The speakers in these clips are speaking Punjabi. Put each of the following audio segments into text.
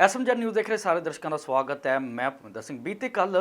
ਐਸਐਮਜੀ ਨਿਊਜ਼ ਦੇਖ ਰਹੇ ਸਾਰੇ ਦਰਸ਼ਕਾਂ ਦਾ ਸਵਾਗਤ ਹੈ। ਮੈਂ ਭੁਪਿੰਦਰ ਸਿੰਘ ਬੀਤੇ ਕੱਲ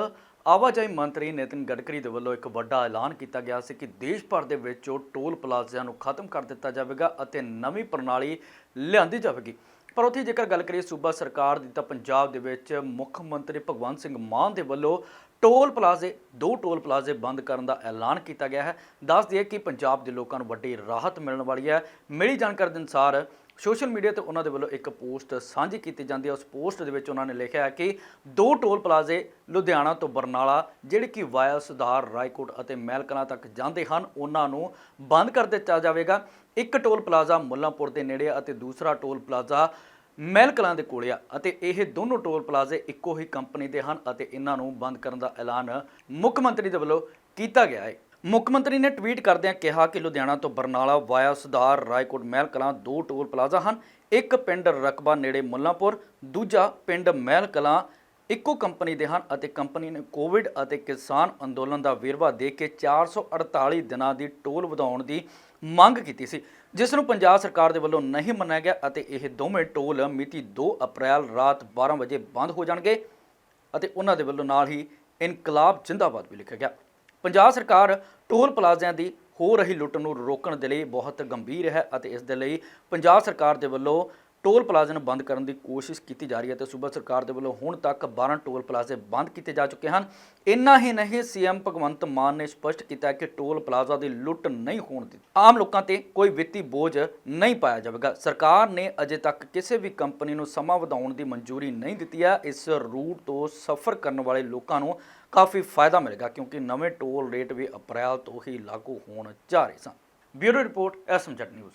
ਆਵਾਜਾਈ ਮੰਤਰੀ ਨਿਤਿਨ ਗਡਕਰੀ ਦੇ ਵੱਲੋਂ ਇੱਕ ਵੱਡਾ ਐਲਾਨ ਕੀਤਾ ਗਿਆ ਸੀ ਕਿ ਦੇਸ਼ ਭਰ ਦੇ ਵਿੱਚ ਟੋਲ ਪਲਾਜ਼ਿਆਂ ਨੂੰ ਖਤਮ ਕਰ ਦਿੱਤਾ ਜਾਵੇਗਾ ਅਤੇ ਨਵੀਂ ਪ੍ਰਣਾਲੀ ਲਿਆਂਦੀ ਜਾਵੇਗੀ। ਪਰ ਉੱਥੇ ਜੇਕਰ ਗੱਲ ਕਰੀਏ ਸੂਬਾ ਸਰਕਾਰ ਦੀ ਤਾਂ ਪੰਜਾਬ ਦੇ ਵਿੱਚ ਮੁੱਖ ਮੰਤਰੀ ਭਗਵੰਤ ਸਿੰਘ ਮਾਨ ਦੇ ਵੱਲੋਂ ਟੋਲ ਪਲਾਜ਼ੇ, ਦੋ ਟੋਲ ਪਲਾਜ਼ੇ ਬੰਦ ਕਰਨ ਦਾ ਐਲਾਨ ਕੀਤਾ ਗਿਆ ਹੈ। ਦੱਸ ਦਈਏ ਕਿ ਪੰਜਾਬ ਦੇ ਲੋਕਾਂ ਨੂੰ ਵੱਡੀ ਰਾਹਤ ਮਿਲਣ ਵਾਲੀ ਹੈ। ਮਿਲੀ ਜਾਣਕਾਰੀ ਦੇ ਅਨੁਸਾਰ ਸੋਸ਼ਲ ਮੀਡੀਆ ਤੇ ਉਹਨਾਂ ਦੇ ਵੱਲੋਂ ਇੱਕ ਪੋਸਟ ਸਾਂਝੀ ਕੀਤੀ ਜਾਂਦੀ ਹੈ। ਉਸ ਪੋਸਟ ਦੇ ਵਿੱਚ ਉਹਨਾਂ ਨੇ ਲਿਖਿਆ ਹੈ ਕਿ ਦੋ ਟੋਲ ਪਲਾਜ਼ੇ ਲੁਧਿਆਣਾ ਤੋਂ ਬਰਨਾਲਾ, ਜਿਹੜੇ ਕਿ ਵਾਇਆ ਸੁਧਾਰ, ਰਾਏਕੋਟ ਅਤੇ ਮਹਿਲਕਲਾਂ ਤੱਕ ਜਾਂਦੇ ਹਨ, ਉਹਨਾਂ ਨੂੰ ਬੰਦ ਕਰ ਦਿੱਤਾ ਜਾਵੇਗਾ। ਇੱਕ ਟੋਲ ਪਲਾਜ਼ਾ ਮੁੱਲਾਂਪੁਰ ਦੇ ਨੇੜੇ ਆ ਅਤੇ ਦੂਸਰਾ ਟੋਲ ਪਲਾਜ਼ਾ ਮਹਿਲ ਕਲਾਂ ਦੇ ਕੋਲ ਆ ਅਤੇ ਇਹ ਦੋਨੋਂ ਟੋਲ ਪਲਾਜ਼ੇ ਇੱਕੋ ਹੀ ਕੰਪਨੀ ਦੇ ਹਨ ਅਤੇ ਇਹਨਾਂ ਨੂੰ ਬੰਦ ਕਰਨ ਦਾ ਐਲਾਨ ਮੁੱਖ ਮੰਤਰੀ ਦੇ ਵੱਲੋਂ ਕੀਤਾ ਗਿਆ ਹੈ। ਮੁੱਖ ਮੰਤਰੀ ਨੇ ਟਵੀਟ ਕਰਦਿਆਂ ਕਿਹਾ ਕਿ ਲੁਧਿਆਣਾ ਤੋਂ ਬਰਨਾਲਾ ਵਾਇਆ ਸੁਧਾਰ, ਰਾਏਕੋਟ ਮਹਿਲ ਕਲਾਂ ਦੋ ਟੋਲ ਪਲਾਜ਼ਾ ਹਨ, ਇੱਕ ਪਿੰਡ ਰਕਬਾ ਨੇੜੇ ਮੁੱਲਾਂਪੁਰ, ਦੂਜਾ ਪਿੰਡ ਮਹਿਲ ਕਲਾਂ ਇੱਕੋ ਕੰਪਨੀ ਦੇ ਹਨ ਅਤੇ ਕੰਪਨੀ ਨੇ ਕੋਵਿਡ ਅਤੇ ਕਿਸਾਨ ਅੰਦੋਲਨ ਦਾ ਵੇਰਵਾ ਦੇ ਕੇ 448 ਦਿਨਾਂ ਦੀ ਟੋਲ ਵਧਾਉਣ ਦੀ ਮੰਗ ਕੀਤੀ ਸੀ, ਜਿਸ ਨੂੰ ਪੰਜਾਬ ਸਰਕਾਰ ਦੇ ਵੱਲੋਂ ਨਹੀਂ ਮੰਨਿਆ ਗਿਆ ਅਤੇ ਇਹ ਦੋਵੇਂ ਟੋਲ ਮਿਤੀ 2 ਅਪ੍ਰੈਲ ਰਾਤ 12 ਵਜੇ ਬੰਦ ਹੋ ਜਾਣਗੇ ਅਤੇ ਉਹਨਾਂ ਦੇ ਵੱਲੋਂ ਨਾਲ ਹੀ ਇਨਕਲਾਬ ਜਿੰਦਾਬਾਦ ਵੀ ਲਿਖਿਆ ਗਿਆ। ਪੰਜਾਬ ਸਰਕਾਰ ਟੋਲ ਪਲਾਜ਼ਿਆਂ ਦੀ ਹੋ ਰਹੀ ਲੁੱਟ ਨੂੰ ਰੋਕਣ ਦੇ ਲਈ ਬਹੁਤ ਗੰਭੀਰ ਹੈ ਅਤੇ ਇਸ ਦੇ ਲਈ ਪੰਜਾਬ ਸਰਕਾਰ ਦੇ ਵੱਲੋਂ ਟੋਲ ਪਲਾਜ਼ੇ ਨੂੰ ਬੰਦ ਕਰਨ ਦੀ ਕੋਸ਼ਿਸ਼ ਕੀਤੀ ਜਾ ਰਹੀ ਹੈ ਤੇ ਸੂਬਾ ਸਰਕਾਰ ਦੇ ਵੱਲੋਂ ਹੁਣ ਤੱਕ 12 ਟੋਲ ਪਲਾਜ਼ੇ ਬੰਦ ਕੀਤੇ ਜਾ ਚੁੱਕੇ ਹਨ। ਇੰਨਾ ਹੀ ਨਹੀਂ, ਸੀਐਮ ਭਗਵੰਤ ਮਾਨ ਨੇ ਸਪਸ਼ਟ ਕੀਤਾ ਕਿ ਟੋਲ ਪਲਾਜ਼ਾ ਦੀ ਲੁੱਟ ਨਹੀਂ ਹੋਣ ਦਿੱਤੀ। ਆਮ ਲੋਕਾਂ ਤੇ ਕੋਈ ਵਿੱਤੀ ਬੋਝ ਨਹੀਂ ਪਾਇਆ ਜਾਵੇਗਾ। ਸਰਕਾਰ ਨੇ ਅਜੇ ਤੱਕ ਕਿਸੇ ਵੀ ਕੰਪਨੀ ਨੂੰ ਸਮਾਂ ਵਧਾਉਣ ਦੀ ਮਨਜ਼ੂਰੀ ਨਹੀਂ ਦਿੱਤੀ ਹੈ। ਇਸ ਰੂਟ ਤੋਂ ਸਫ਼ਰ ਕਰਨ ਵਾਲੇ ਲੋਕਾਂ ਨੂੰ ਕਾਫੀ ਫਾਇਦਾ ਮਿਲੇਗਾ ਕਿਉਂਕਿ ਨਵੇਂ ਟੋਲ ਰੇਟ ਵੀ ਅਪ੍ਰੈਲ ਤੋਂ ਹੀ ਲਾਗੂ ਹੋਣ ਜਾ ਰਹੇ ਸਨ। ਬਿਊਰੋ ਰਿਪੋਰਟ ਐਸਐਮਜੈਟ ਨਿਊਜ਼।